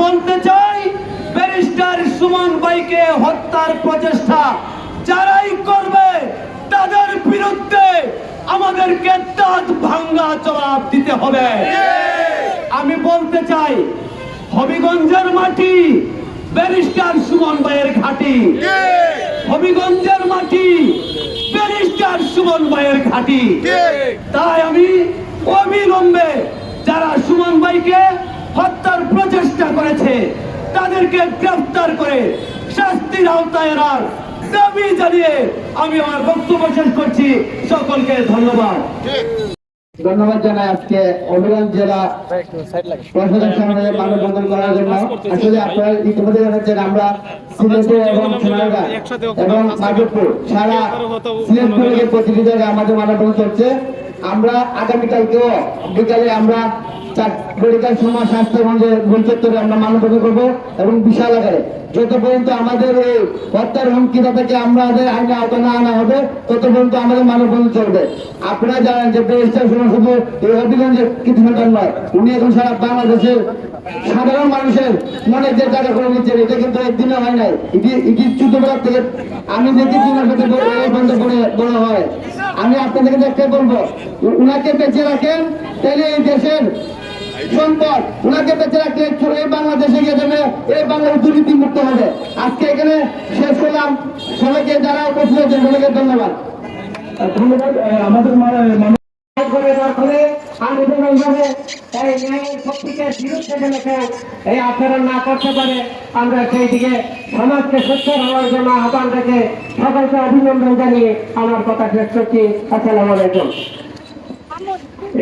বলতে চাই ব্যারিস্টার সুমন ভাইকে হত্যার প্রচেষ্টা যারাই করবে তাদের বিরুদ্ধে আমাদেরকে দাঁত ভাঙ্গা জবাব দিতে হবে। আমি বলতে চাই হবিগঞ্জের মাটি ব্যারিস্টার সুমন ভাইয়ের ঘাটি। হবিগঞ্জের মাটি ব্যারিস্টার সুমন ভাইয়ের ঘাটি। তাই আমি অবিলম্বে যারা সুমন ভাইকে হত্যার প্রচেষ্টা করেছে। তাদেরকে গ্রেফতার করে শাস্তির আওতায় দাবি জানিয়ে আমি আমার বক্তব্য শেষ করছি। সকলকে ধন্যবাদ। ধন্যবাদ জানাই আজকে অভিযান জেলা সামনে মানববন্ধন করার জন্য। আসলে আপনারা ইতিমধ্যে জানাচ্ছেন আমরা সিলেটে এবং সোনারগাঁ এবং সারা সিলেট আমাদের মানববন্ধন চলছে, আমরা আগামীকালকেও বিকালে আমরা মেডিকেল সমাজ স্বাস্থ্যগঞ্জের গুলচত্বরে আমরা মানববন্ধন করব এবং বিশাল আকারে। যত পর্যন্ত আমাদের এই হত্যার হুমকিটা থেকে আমাদের আইনে আওতা না আনা হবে, তত পর্যন্ত আমাদের মানববন্ধন চলবে। আপনারা জানেন যে ব্যারিস্টার সুমন শুধু এই হবিগঞ্জের কিছু সন্তান নয়, উনি এখন সারা বাংলাদেশের সাধারণ মানুষের মনে যে জায়গা করে নিচ্ছেন, এটা কিন্তু একদিনে হয় নাই। এটি এটি ছোটবেলার থেকে আমি দেখেছি ওনার সাথে বন্ধ করে বড় হয়। আমি আপনাদেরকে একটা বলব, উনাকে বেঁচে রাখেন, তাহলে এই দেশের সম্পদ। ওনাকে বেঁচে রাখলে এই বাংলাদেশে গিয়ে যাবে এই বাংলাদেশ দুর্নীতি মুক্ত হবে। আজকে এখানে শেষ করলাম। সবাইকে যারা উপস্থিত সবাইকে ধন্যবাদ। আমাদের না করতে পারে আমরা সেই দিকে সমাজকে সুস্থ হওয়ার জন্য আহ্বান রেখে সকলকে অভিনন্দন জানিয়ে আমার কথা শেষ করছি। আসসালামু আলাইকুম।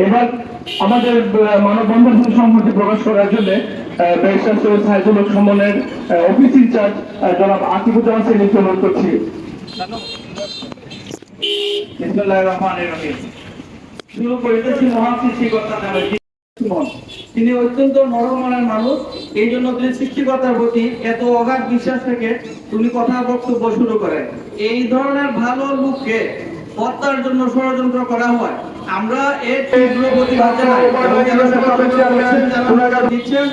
এবার আমাদের মানববন্ধন সম্মতি প্রকাশ করার জন্য অফিস ইনচার্জ জনাব আকিবুজ্জামান সেলিমকে অনুরোধ করছি। তিনি অত্যন্ত নরম মনের মানুষ। এই জন্য তিনি সৃষ্টিকর্তার প্রতি এত অগাধ বিশ্বাস থেকে তিনি কথা বক্তব্য শুরু করেন। এই ধরনের ভালো লোককে হত্যার জন্য ষড়যন্ত্র করা হয়। আমরা এর তীব্র প্রতিবাদ জানাই যারা দিচ্ছেন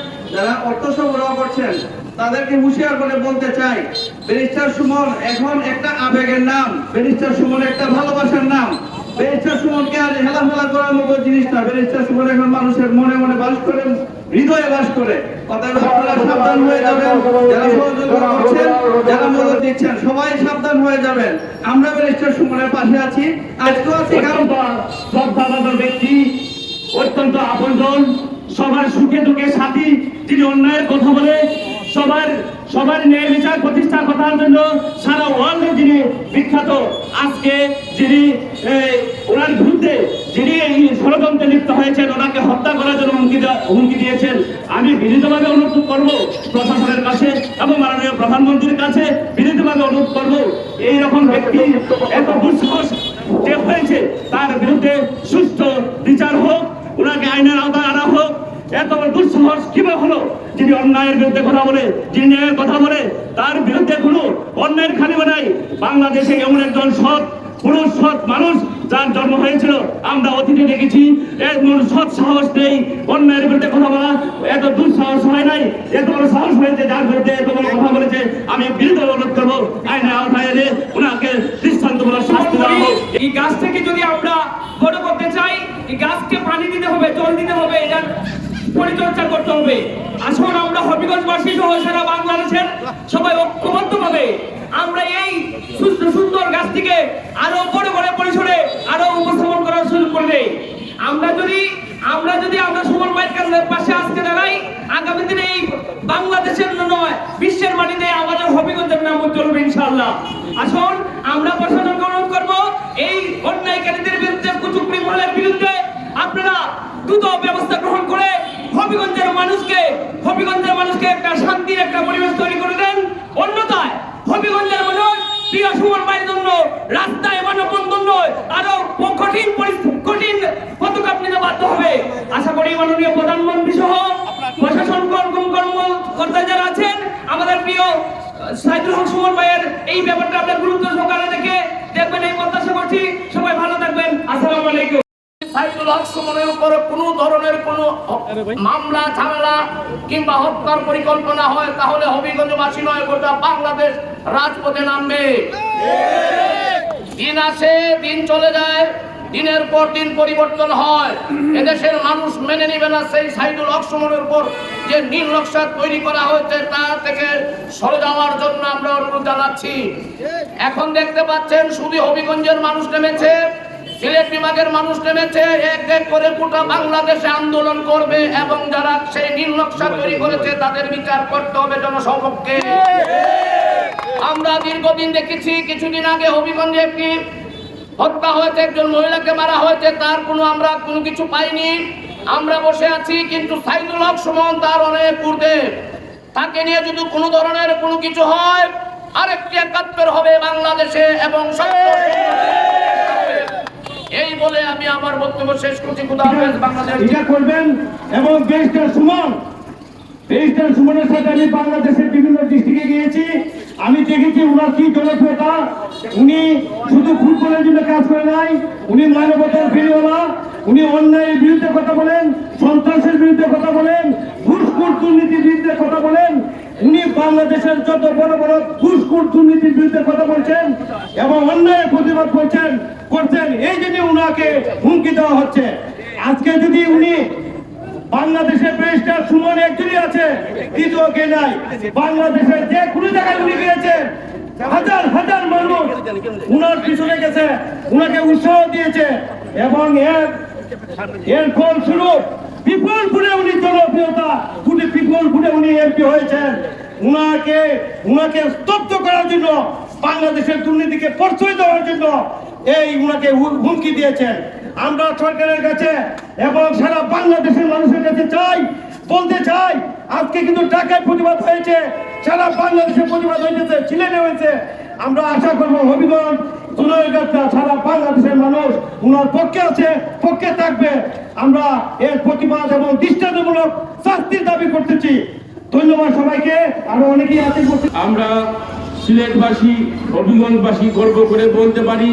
অর্থ সংগ্রহ করছেন তাদেরকে হুঁশিয়ার করে বলতে চাই ব্যারিস্টার সুমন এখন একটা আবেগের নাম ব্যারিস্টার সুমন একটা ভালোবাসার নাম। ব্যারিস্টার সুমনকে আর হেলাফেলা করার মতো জিনিস না। ব্যারিস্টার সুমন এখন মানুষের মনে মনে বাস করে হৃদয়ে বাস করে। অতএব আপনারা সাবধান হয়ে যাবেন। যারা সহযোগিতা করছেন যারা মদত দিচ্ছেন সবাই সাবধান হয়ে যাবেন। আমরা ব্যারিস্টার সুমনের পাশে আছি। আজকেও আছি কারণ শ্রদ্ধাবাদ ব্যক্তি অত্যন্ত আপনজন সবার সুখে দুঃখে সাথী। যিনি অন্যায়ের কথা বলে সবার সবার ন্যায় বিচার প্রতিষ্ঠা করার জন্য সারা ওয়ার্ল্ডে যিনি বিখ্যাত আজকে যিনি ওনার বিরুদ্ধে লিপ্ত হয়েছেন, ওনাকে হত্যা করার জন্য হুমকি হুমকি দিয়েছেন। আমি বিনীতভাবে অনুরোধ করব প্রশাসনের কাছে এবং মাননীয় প্রধানমন্ত্রীর কাছে বিনীতভাবে অনুরোধ করব, এই রকম ব্যক্তি এত দুঃসাহস যে হয়েছে, তার বিরুদ্ধে সুস্থ বিচার হোক, ওনাকে আইনের আওতায় আনা হোক। এত দুঃসাহস কীভাবে হলো? যিনি অন্যায়ের বিরুদ্ধে কথা বলে, যিনি ন্যায়ের কথা বলে, তার বিরুদ্ধে কোনো অন্যায়ের খালি নাই বাংলাদেশে এমন একজন সৎ পুরুষ, সৎ মানুষ যার জন্ম হয়েছিল, আমরা অতীতে দেখেছি এমন সৎ সাহস নেই, অন্যায়ের বিরুদ্ধে কথা বলা, এত দুঃসাহস হয় নাই, এত বড় সাহস হয়েছে যার বিরুদ্ধে এত বড় কথা বলেছে। আমি বিরুদ্ধে অনুরোধ করব, আইনের আওতায় এনে ওনাকে দৃষ্টান্তমূলক শাস্তি দেওয়া হোক। এই গাছ থেকে যদি আমরা বড় করতে চাই, এই গাছকে পানি দিতে হবে, জল দিতে হবে, এটার পরিচর্যা করতে হবে। আসুন আমরা হবিগঞ্জবাসী সহ সারা বাংলাদেশের সবাই ঐক্যবদ্ধ ভাবে আমরা এই সুস্থ সুন্দর গাছটিকে আরও বড় বড় পরিসরে আরও উপস্থাপন করার সুযোগ করে দেই। আমরা যদি আমরা যদি আমরা সুমন ভাইয়ের পাশে আজকে দাঁড়াই, আগামী দিনে এই বাংলাদেশের নয়, বিশ্বের মাটিতে আমাদের হবিগঞ্জের নাম উজ্জ্বল হবে ইনশাআল্লাহ। আসুন, আমরা প্রশাসনকে অনুরোধ করব, এই অন্যায়কারীদের বিরুদ্ধে কুচুকরি মহলের বিরুদ্ধে আপনারা দ্রুত ব্যবস্থা গ্রহণ করে হবিগঞ্জের মানুষকে হবিগঞ্জের মানুষকে একটা শান্তির একটা পরিবেশ তৈরি করে হবিগঞ্জের মানুষ, প্রিয় সুমন ভাইয়ের জন্য, রাস্তায় মানববন্ধন নয়, আরও কঠিন কঠিন পদক্ষেপ নিতে বাধ্য হবে। আশা করি মাননীয় প্রধানমন্ত্রী সহ প্রশাসন কর্ম কর্মকর্তা যারা আছেন, আমাদের প্রিয় সাইদুল হক সুমন ভাইয়ের এই ব্যাপারটা আপনার গুরুত্ব সহকারে দেখে দেখবেন, এই প্রত্যাশা করছি। সবাই ভালো থাকবেন। আসসালামু আলাইকুম। সাইদুল হক সুমনের উপরে কোনো ধরনের কোনো মামলা ঝামেলা কিংবা হত্যার পরিকল্পনা হয় তাহলে হবিগঞ্জবাসী নয় গোটা বাংলাদেশ রাজপথে নামবে। দিন আসে দিন চলে যায় দিনের পর দিন পরিবর্তন হয়। এদেশের মানুষ মেনে নেবে না সেই সাইদুল হক সুমনের উপর যে নীল নকশা তৈরি করা হয়েছে তা থেকে সরে যাওয়ার জন্য আমরা অনুরোধ জানাচ্ছি। এখন দেখতে পাচ্ছেন শুধু হবিগঞ্জের মানুষ নেমেছে সিলেট বিভাগের মানুষ নেমেছে, এক এক করে গোটা বাংলাদেশে আন্দোলন করবে এবং যারা সেই নীল নকশা তৈরি করেছে, তাদের বিচার করতে হবে জনসমক্ষে আমরা দীর্ঘদিন দেখেছি, কিছুদিন আগে হবিগঞ্জে একটি হত্যা হয়েছে, একজন মহিলাকে মারা হয়েছে, তার কোনো আমরা কোনো কিছু পাইনি। আমরা বসে আছি, কিন্তু সাইদুল হক সুমন তার অনেক পূর্বে তাকে নিয়ে যদি কোনো ধরনের কোনো কিছু হয়, আরেকটি একাত্তর হবে বাংলাদেশে এবং সত্য এই বলে আমি আমার বক্তব্য শেষ করছি। বাংলাদেশ। এটা করবেন এবং ব্যারিস্টার সুমন। ব্যারিস্টার সুমনের সাথে আমি বাংলাদেশের বিভিন্ন ডিস্ট্রিক্টে গিয়েছি। আমি দেখেছি ওনার কি জনপ্রিয়তা। উনি শুধু ফুটবলের জন্য কাজ করে নাই, উনি মানবতার ফিরিওয়ালা উনি অন্যায়ের বিরুদ্ধে কথা বলেন, সন্ত্রাসের বিরুদ্ধে কথা বলেন, ঘুষখোর দুর্নীতির বিরুদ্ধে কথা বলেন। উনি বাংলাদেশের যত বড় বড় ঘুষখোর দুর্নীতির বিরুদ্ধে কথা বলছেন এবং অন্যায়ের প্রতিবাদ করছেন করছেন, এই জন্য উনাকে হুমকি দেওয়া হচ্ছে। আজকে যদি উনি বাংলাদেশের ব্যারিস্টার সুমন একজনই আছে, দ্বিতীয় কে নাই? বাংলাদেশের যে কোনো জায়গায় উনি গিয়েছেন, হাজার হাজার মানুষ উনার পিছনে গেছে, উনাকে উৎসাহ দিয়েছে, এবং এর এর ফলস্বরূপ বিপুলপুরে উনি জনপ্রিয়তা উনি বিপুলপুরে উনি এমপি হয়েছেন। উনাকে উনাকে স্তব্ধ করার জন্য বাংলাদেশের দুর্নীতিকে প্রশ্রয় দেওয়ার জন্য এই উনাকে হুমকি দিয়েছেন। আমরা সরকারের কাছে এবং সারা বাংলাদেশের মানুষের কাছে চাই, বলতে চাই, আজকে কিন্তু ঢাকায় প্রতিবাদ হয়েছে, সারা বাংলাদেশে প্রতিবাদ হয়েছে সিলেটে হয়েছে। আমরা আশা করব হবিগঞ্জ জুনাইগাছা সারা বাংলাদেশের মানুষ উনার পক্ষে আছে, পক্ষে থাকবে। আমরা এর প্রতিবাদ এবং দৃষ্টান্তমূলক শাস্তির দাবি করতেছি। ধন্যবাদ সবাইকে, আরও অনেকেই আছে আমরা সিলেটবাসী, হবিগঞ্জবাসী গর্ব করে বলতে পারি,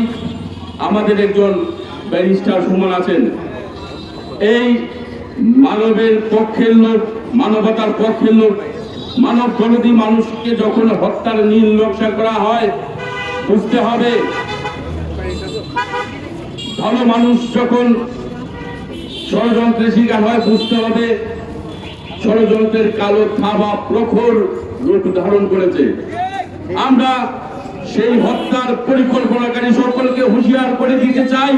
আমাদের একজন ব্যারিস্টার সুমন আছেন। এই মানবের পক্ষের লোক, মানবতার পক্ষের লোক, মানব জনদী মানুষকে যখন হত্যার নীল নকশা করা হয়, বুঝতে হবে, ভালো মানুষ যখন ষড়যন্ত্রের শিকার হয়, বুঝতে হবে, ষড়যন্ত্রের কালো থাবা প্রখর রূপ ধারণ করেছে। আমরা সেই হত্যার পরিকল্পনাকারী সকলকে হুঁশিয়ার করে দিতে চাই।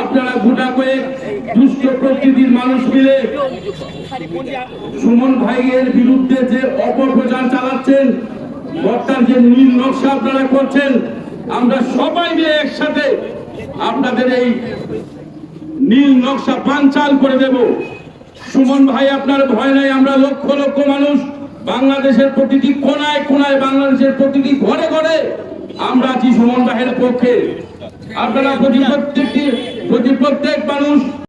আপনারা গোটা কয়েক দুষ্ট প্রকৃতির মানুষ মিলে সুমন ভাইয়ের বিরুদ্ধে যে অপপ্রচার চালাচ্ছেন, হত্যার যে নীল নকশা আপনারা করছেন, আমরা সবাই মিলে একসাথে আপনাদের এই নীল নকশা পাঞ্চাল করে দেব। সুমন ভাই, আপনার ভয় নাই, আমরা লক্ষ লক্ষ মানুষ বাংলাদেশের প্রতিটি কোনায় কোনায় বাংলাদেশের প্রতিটি ঘরে ঘরে আমরা আছি সুমন ভাইয়ের পক্ষে। আপনারা প্রতি প্রত্যেকটি প্রতি প্রত্যেক মানুষ